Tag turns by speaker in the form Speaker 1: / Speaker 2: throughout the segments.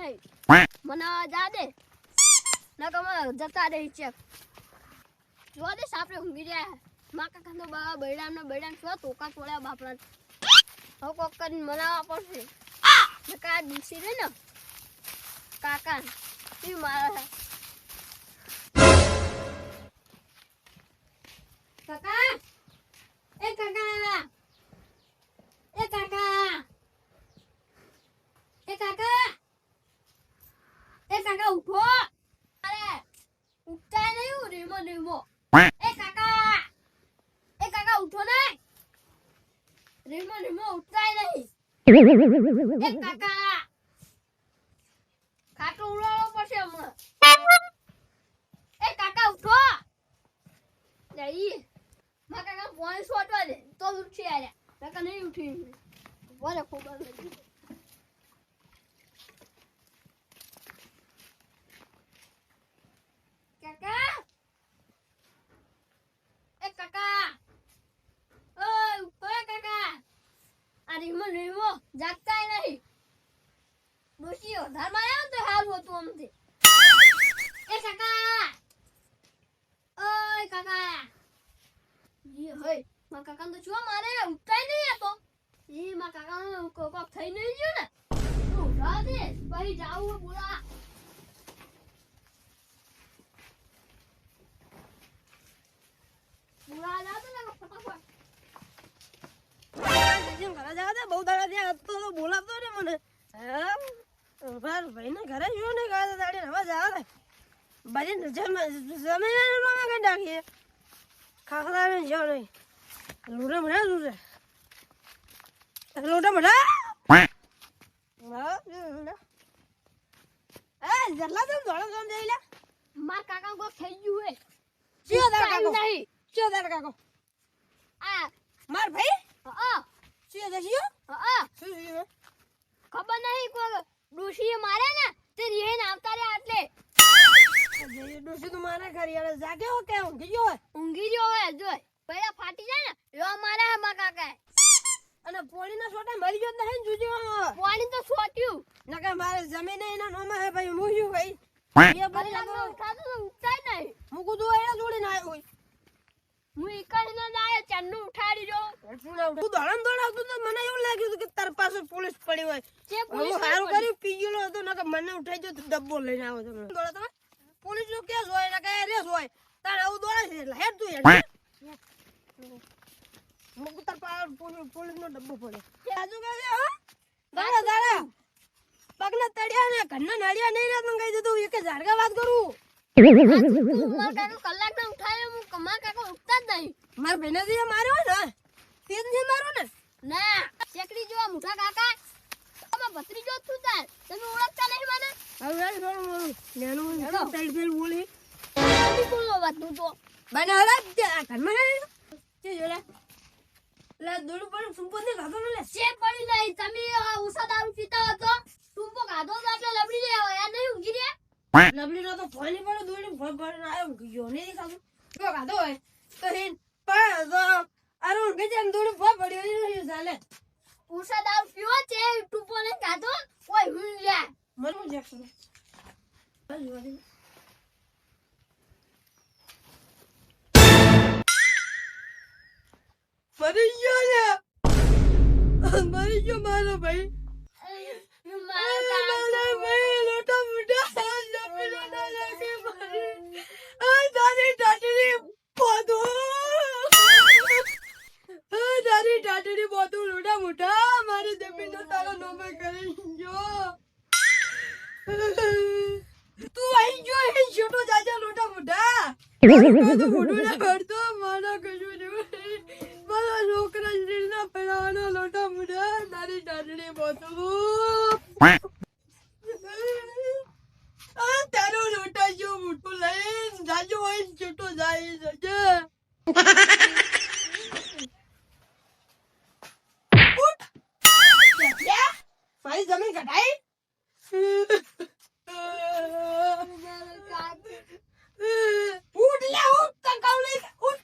Speaker 1: નહીં. મને જા દે ના કમ જતા રહી ચેક જો દે સાપરે ઊંઘી રહ્યા મા કાકા નો બા બૈડામ ને બૈડામ શું તોકા છોડ્યા બાપડા હવે કોક કરીને મનાવવા પડશે. નકા આ રે ને. કાકા ઈ મારા કાકા. એ કાકા એ કાકા એ કાકા એ કાકા ઉઠો અરે ઉઠતા નહીં હું રીમો રીમો એ કાકા એ કાકા ઉઠો ને રીમો રીમો ઉઠતા નહીં એ કાકા! ખાટો ઉડાડવો પડશે હમણાં. એ કાકા, ઉઠો! જઈ મારા કાકા પોઈન્ટ શોટવા દે. તો જ ઉઠી આયા કાકા નહીં ઉઠી. બોલે ખૂબ જ નથી કાકા એ કાકા ઓય ઓય કાકા આ રીમો રીમો જાગતાય નહીં ડોશીઓ ધરમાં આવ્યો તો સારું હતું અમથી એ કાકા! ઓય કાકા! જી હોય મા કાકા તો જો મારે ઉઠતાય નહીં હતો એ મા કાકા કોક કોક થઈ નહીં ગયો ને. ઉઠા દે, પછી જાવું બોલા. બોલા, જા તો ને ફટાફટ.
Speaker 2: જેમ ઘરે જવા બહુ દાડા ત્યાં હતો તો બોલાવતો ને મને. ભાઈ ભાઈને ઘરે જો ને ગયા દાડે હવે જવા દે બધી જમીન રોમાં કઈ નાખીએ ખાખરા ને જો નહીં. લૂડે મળે લૂડે લૂડે મળે એ જેટલા તો ધોળો ગામ જઈ લે.
Speaker 1: મારા કાકા કોક થઈ ગયું હે.
Speaker 2: ચિયો
Speaker 1: ઉઠતાય
Speaker 2: કાકો.
Speaker 1: નહીં.
Speaker 2: ચિયો તાર કાકો.
Speaker 1: આ.
Speaker 2: માર ભાઈ?
Speaker 1: હા.
Speaker 2: ચિયો દે
Speaker 1: હા.
Speaker 2: શું
Speaker 1: ખબર નહીં કોઈ ડોશીએ મારે ને તે રીહેન આવતા રે આટલે
Speaker 2: ડોશી ડોસી તું મારા ઘરે જાગે હો કે ઊંઘી ગયો હોય?
Speaker 1: ઊંઘી ગયો હોય જો પહેલા ફાટી જાય ને રો મારે મારા કાકા
Speaker 2: અને પોળીના છોટા મરી ગયો નહીં જુજો
Speaker 1: પાણી તો છોટ્યું
Speaker 2: નકર મારે જમીન એના નોમાં હે ભાઈ હું ભાઈ એ બરી લાગો.
Speaker 1: ઉઠાતું તો ઉઠતાય નહીં.
Speaker 2: મુકુ દો એને જોડી ના હોય.
Speaker 1: હું એકડ ના જાય ઉઠાડી રહ્યો.
Speaker 2: તું દોડમ દોડાવતું તો મને એવું લાગ્યું કે તાર પાસે પોલીસ પડી હોય.
Speaker 1: જે પોલીસ
Speaker 2: સારું કર્યું પી હતો નકર મને ઉઠાઈ ગયો ડબ્બો લઈને આવો તમે. દોડો તમે? પોલીસ નો કેસ હોય નકર રેસ હોય. તાર આવું દોડે છે એટલે હેડ તું હેડ. મુકુ તાર પાસે પોલીસ નો ડબ્બો પડે. આજુ કહે હો. દાડા દાડા. પગના તળિયા ને ઘરના નળિયા નહીં રહેતું કહી દીધું એક ઝાડકા વાત કરું.
Speaker 1: કલાક ના ઉઠાડ્યો હું કાકા ઉઠતા જ નહીં.
Speaker 2: મારા જે માર્યો ને તે જ મારો ને.
Speaker 1: ના ચકડી જેવા મોટા કાકા. ભત્રીજો જ છું તાર. તમે ઓળખતા નહીં મને?
Speaker 2: હવે યાર નેનું. સાઈડ બોલી.
Speaker 1: વાત તું તો.
Speaker 2: બને તે લે દોડું પણ સુંપો ને લે.
Speaker 1: પડી નહીં તમે આ ઉષા દારૂ પીતા હતો ટૂંપો ખાધો તો એટલે લબડી રહ્યા યાદ નહીં ઊંઘી રહ્યા?
Speaker 2: લબલી નો તો ફોલી પડે દોડી ફોલ પડે આવ્યો ગયો નહીં ખાતું જો ખાતો હોય. તો હિન પણ અરુણ જેમ દોડી ફોન પડ્યો નહીં ચાલે?
Speaker 1: ઉષા દારૂ પીવો છે ટૂંપો નહીં ખાધો હું લે
Speaker 2: મરી ગયો ને? મરી ગયો મારો ભાઈ.
Speaker 1: મારા
Speaker 2: ભાઈ લોટા મોટા લપેલો ના લાગે મારે આ તારી ટાટરી પોદો આ તારી ટાટરી પોદો મોટા મારે દબીનો તારો નોમે કરી ગયો. તું અહીં ગયો હે છોટો જાજા લોટા મોટા મોટું ના કરતો મારા કશું નહીં મારા છોકરા શ્રીના પેલાનો લોટા મોટા તારી ટાટરી પોદો આ તારો લોટા જો મોટો લઈને જાજો હોય ને છોટો જાય જજે ઉઠ ક્યાં મારી જમીન ઉઠ લે ઉઠ તકાવ લઈ ઉઠ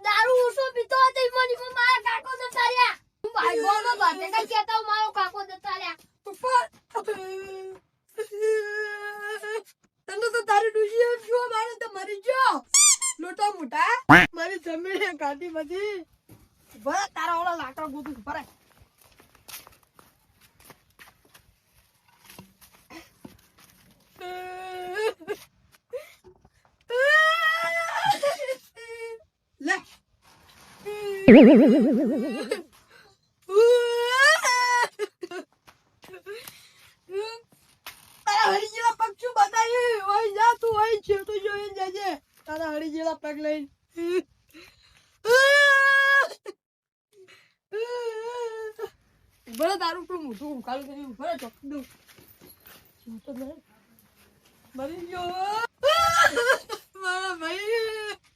Speaker 1: દારૂ ઓછો પીતો હતો ઈ મને પણ મારા કાકો જતા રહ્યા હું ભાઈ ગોનો ભાતે કઈ કહેતા હું મારો કાકો જતા રહ્યા
Speaker 2: ઉપર ગાંધી બધી ભલે તારા ઓલા લાકડા ગોતું ભરે લે તારા હરી જેવા પગ શું બતાવ્યું હોય જા તું હોય છે તો જોઈને જજે તારા હરી જેવા પગ લઈને. ઉભરે તારું પણ મોઢું ઉકાળું કરી ઉભરે ચોખ્ખું દઉં. મરી ગયો. મારા ભાઈ.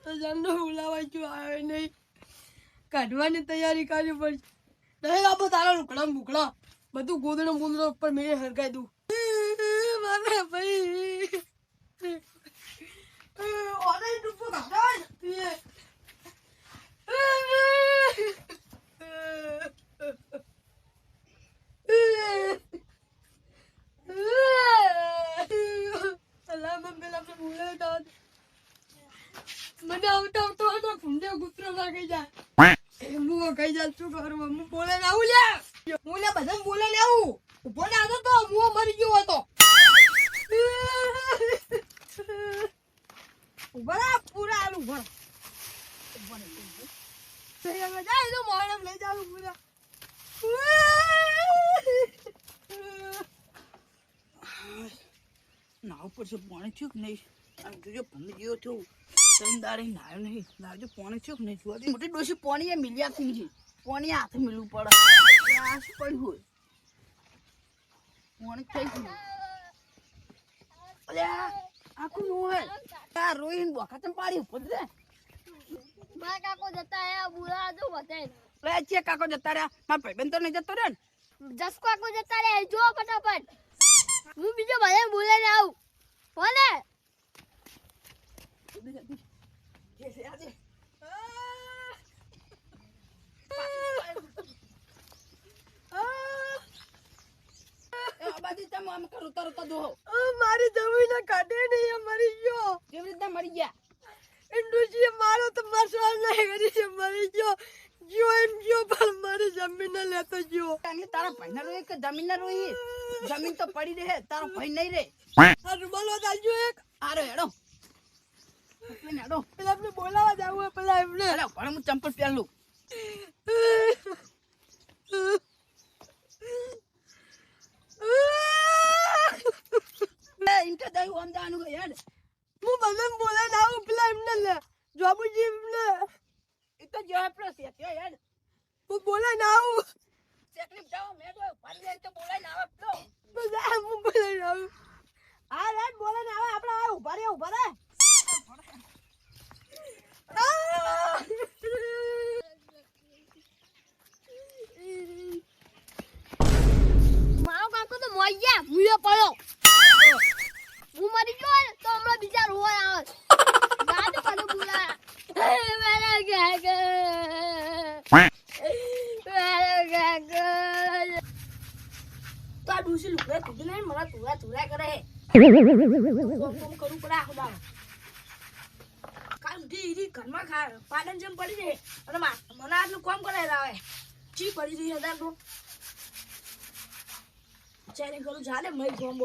Speaker 2: તો જન્નો બોલાવા જો આવે નહીં. કાઢવાની તૈયારી કરવી પડશે. નહીં આપો તારા લુકડા મુકડા બધું ગોદડો ગોદડો ઉપર મેં હરગાઈ દઉં. મારે ભાઈ અલા મમ્મી આપણે બોલાવતા મને આવતા આવતો હતો ઘૂંડે ગુસ્સો જાય હું કઈ જાત શું કરું? હું બોલે આવું લે. હું લે બધા બોલે આવું. ઊભો ને આવતો તો હું મરી ગયો હતો. ઊભા પૂરા આલુ ઊભા રહો. ઊભા રહો, ઊભા રહો. તો હવે જાય તો મોહરમ લઈ જાવ પૂરા.
Speaker 3: નાવ પડશે પાણી થયું કે નહીં? આમ જોજો ભમી ગયો છો ત્રણ દાડે નાયો નહીં. લાવજો પાણી થયું નહીં? જોવા મોટી ડોસી પાણી એ મિલી આપતી નથી પાણી હાથે મિલવું પડે. આ શું પડ્યું હોય? પાણી થઈ ગયું. અલ્યા આખું નું હોય. આ રોઈને બોખા ચમ પાડી ઉપર રે
Speaker 1: મારા કાકો જતા રહ્યા બુરા બતાય
Speaker 3: લે છે કાકો જતા રહ્યા? મારા ભાઈબંધ તો નહીં જતો રે ને?
Speaker 1: જસ કાકો જતા રહ્યા જો ફટાફટ. હું બીજો ભલે બોલાઈને આવું.
Speaker 3: ભલે. જે છે આજે એ તમે આમ કરું તરત જ
Speaker 2: મારી જમીન કાઢે નહીં મરી ગયો
Speaker 3: કેવી રીતના મરી ગયા
Speaker 2: ઇન્ડુજી મારો તો મરસવાલ નહીં કરી છે મરી ગયો જીઓ એમ પણ મારી જમીન લેતો જીઓ
Speaker 3: અને તારા ભાઈ ના રોઈ કે જમીન ના રોઈ જમીન તો પડી રહે તારો ભાઈ નહીં રે
Speaker 2: રૂમાલો દાલજો એક.
Speaker 3: આરો હેડો. એટલે હેડો
Speaker 2: પેલા આપણે બોલાવા જાવું પેલા એમને.
Speaker 3: અરે પણ હું ચંપલ પહેરલું એ ઇન્ટર દઈ ઓમ દાનું હેડ.
Speaker 2: હું બોલે ના આવું પેલા એમને લે જોબુજી એમને.
Speaker 3: એ તો જો આપણો છે હેડ.
Speaker 2: હું બોલાઈને આવું.
Speaker 3: ચેકલી જાવ મેં તો ફરી જાય તો બોલાય ના આવે તો.
Speaker 2: હું બોલાઈને આવું. હા રાત બોલાઈને આવે આપણે આ ઊભા રે ઊભા રે
Speaker 1: મારો કાકો તો મોઈ ગયા ભૂયો પડ્યો હું મરી ગયો ને તો હમણાં બીજા રોવા આવે ગાડ પડો બોલા મારા કાકો મારા કાકો
Speaker 2: તો આ ડૂસી લુકડે કીધું નહીં મને તુરા તુરા કરે કાલ ઉઠી ઈરી ઘરમાં ખા પાડન જેમ પડી રહે. અને મને આટલું કોમ કરાય રાવે ચી પડી રહી હતા તો કરું જાને મય કોમ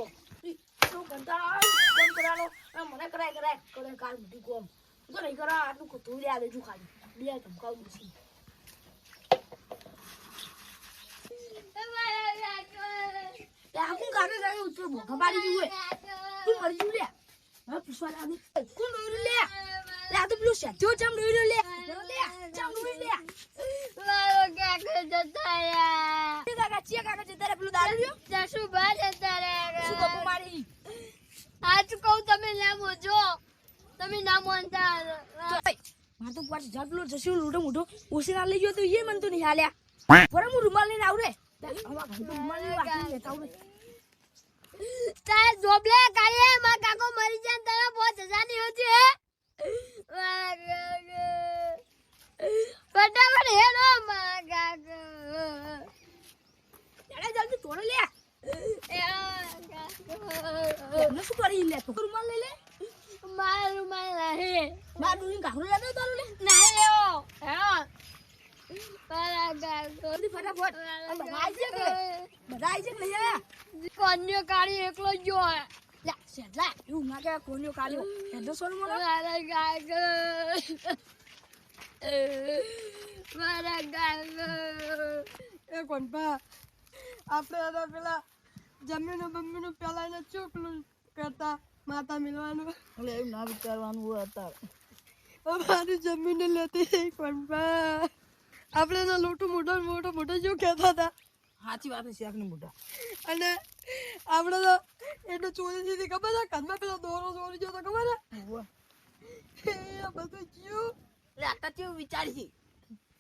Speaker 2: કરાનો મને કરાય કરાય. કરે કાલ ઉઠી કોમ તો નહીં કરા આટલું કતું લે દેજું ખાલી. બે ધમકાવું
Speaker 1: મારા
Speaker 2: તમે લાવો જો
Speaker 1: તમે ના માનતા
Speaker 2: તો પાછું જશું મોટો લઈ ગયો તો એ મન તો નહીં હાલ્યા. રૂમાલ લઈને આવડે. રૂમાલ લઈને વાગી લેતા આવું રે
Speaker 1: તારે જોબલે કાલે માં કાકો મરી જાય તારા તને બહુ સજાની હતી હે? મારા. ફટાફટ હેલો મારા કાકો.
Speaker 2: એડે જલ્દી તોડે લે.
Speaker 1: એ મારા
Speaker 2: એમને શું કરી લે તો રૂમાલ લઈ લે?
Speaker 3: આ ડોશી ઘાઘરો લેતો તારો લે.
Speaker 1: ના લેવો મારા કાકો.
Speaker 3: ફટાફટ. બધા આવી છે બધા આઈ છે કે લઈ
Speaker 1: કાળી એકલો જ જો
Speaker 3: લા સેટલા એવું ના કે કોન્યો કાઢ્યો હેડો સોન મને
Speaker 1: અરે ગાગ મારા ગાગ
Speaker 2: એ કોણપા આપણે હતા પેલા જમીનો બમીનું પેલા એને ચોકલું કરતા માતા મિલવાનું.
Speaker 3: એટલે એવું ના વિચારવાનું હોય અત્યારે.
Speaker 2: અમારી જમીન લેતી હતી કોણપા આપણે એના લોટું મોટો મોટો મોટો જો કહેતા હતા.
Speaker 3: સાચી વાત છે આપણે મોટા
Speaker 2: અને આપણે તો એટલું ચોરી દીધી ખબર છે ઘરમાં પેલો દોરો ચોરી ગયો તો ખબર છે એ બધું જ્યું
Speaker 3: એટલે આતા વિચારી છે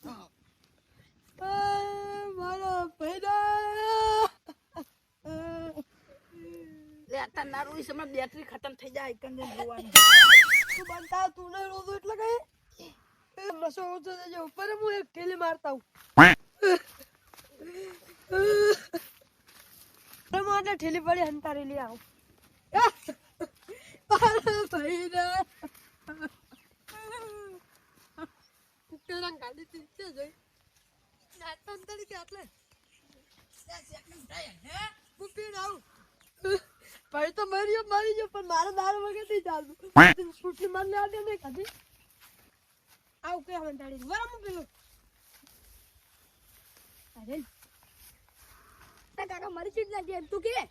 Speaker 2: આ મારા
Speaker 3: આતા ના સમય બેટરી ખતમ થઈ જાય એકંદર જોવાની
Speaker 2: તું બનતા તું એટલે કઈ એ નશો ઓછો થઈ જાય ઉપર હું એક ઠેલી મારતા હું અરે ઠેલી પડી હંતારી લઈ આવું. મારા ભાઈ તો મર્યો મરી ગયો પણ મારે દારૂ વગર નહીં ચાલતું સ્કૂટી મારને આડે નહીં ખાધી. આવું કે હવે વરમ પેલું અરે
Speaker 3: કાકા, મરી ના નથી. તું કે?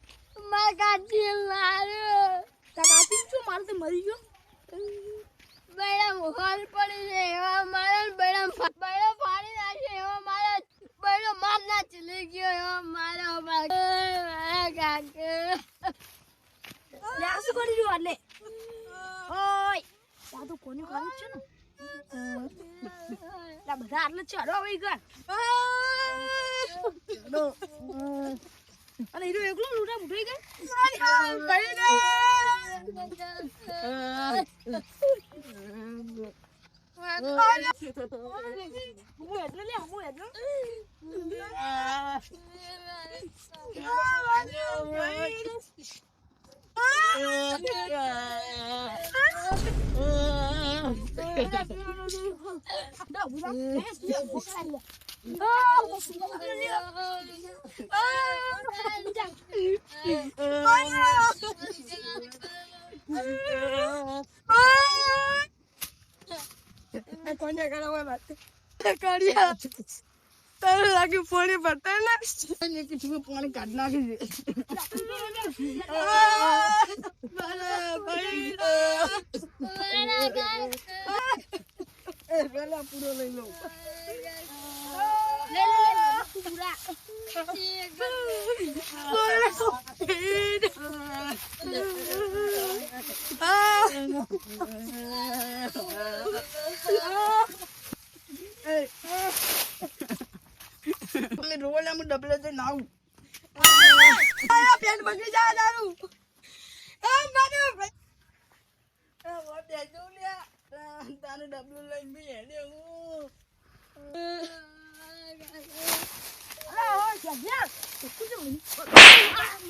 Speaker 1: મા કાચી માર્યો.
Speaker 3: તારા કાકી શું મારે તે મરી ગયો?
Speaker 1: બેડા હોલ પડી છે. એવા મારા બેડા બેડો ફાડી નાખે. એવા મારા બેડો માર ના ચલી ગયો. એવા મારા મારા કાકે.
Speaker 3: લે, આ શું કરી રહ્યો એટલે ઓય. આ તો કોની કામ છે ને? làm rạt nó chở đâu đi gần đồ anh
Speaker 4: ấy đuôi lúc lúc ra một đuôi cái Cái
Speaker 3: đấy
Speaker 4: Nguyệt nó lẻo
Speaker 3: hero એકલો લૂટા મુઠાઈ ગઈ હું એટલે લે હું એટલે
Speaker 2: કોને કરાવે વાત કાઢ્યા તારે લાગ્યું ફોડી પડતા ને?
Speaker 3: પાણી કાઢ નાખી દે પેલા પૂરો લઈ લઉં. તમે રોલ આમ ડબલે જઈને આવું
Speaker 2: પેન બગડી જાય દારૂ. આ મારો ભાઈ
Speaker 3: તારું ડબલું લઈને બી હેડે હું.
Speaker 1: તારા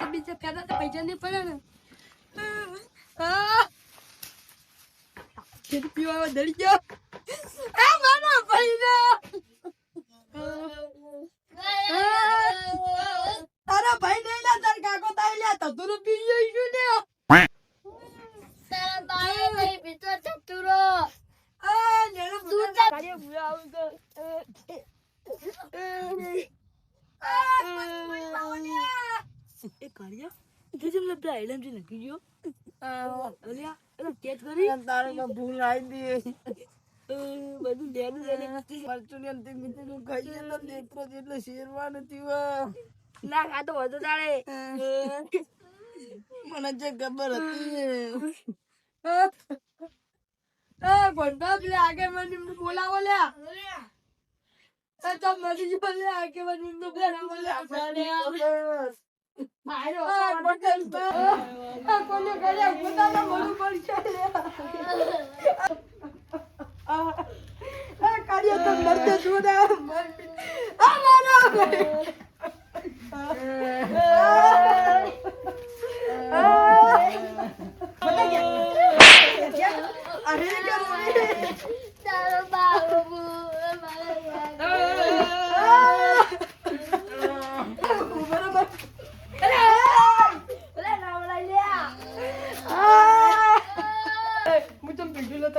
Speaker 2: બીજા બીજા પેલા તો પૈસા નહીં પડે ને. ગયો. તારા ભાઈ નહીં લા તાર કાકો તાઈ લ્યા તો તું પી જઈશું ને એ કાર્ય જે જેમ પેલા એલમ જે નક્કી ગયો અલ્યા એનો કેચ કરી.
Speaker 3: તારે ભૂલ આવી દી
Speaker 2: બધું લેનું લેને
Speaker 3: મરચું અંતિમ મીઠું ખાઈએ તો નેત્રો જેટલો શેરવા નથી
Speaker 2: ના ખાતો વધુ તારે.
Speaker 3: મને જે ખબર હતી
Speaker 2: ભંડા પેલા આગળ મને બોલાવો લ્યા. તો મરી જો લે આગળ મને બોલાવો લ્યા. મારો કોને કર્યા? પોતાના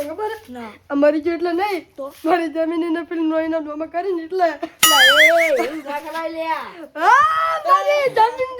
Speaker 4: આપતા ખબર?
Speaker 3: અમારી જો એટલે નહીં તો? મારી જમીન એને પેલી નોઈ ના કરી
Speaker 2: ને એટલે હા
Speaker 3: તારી જમીન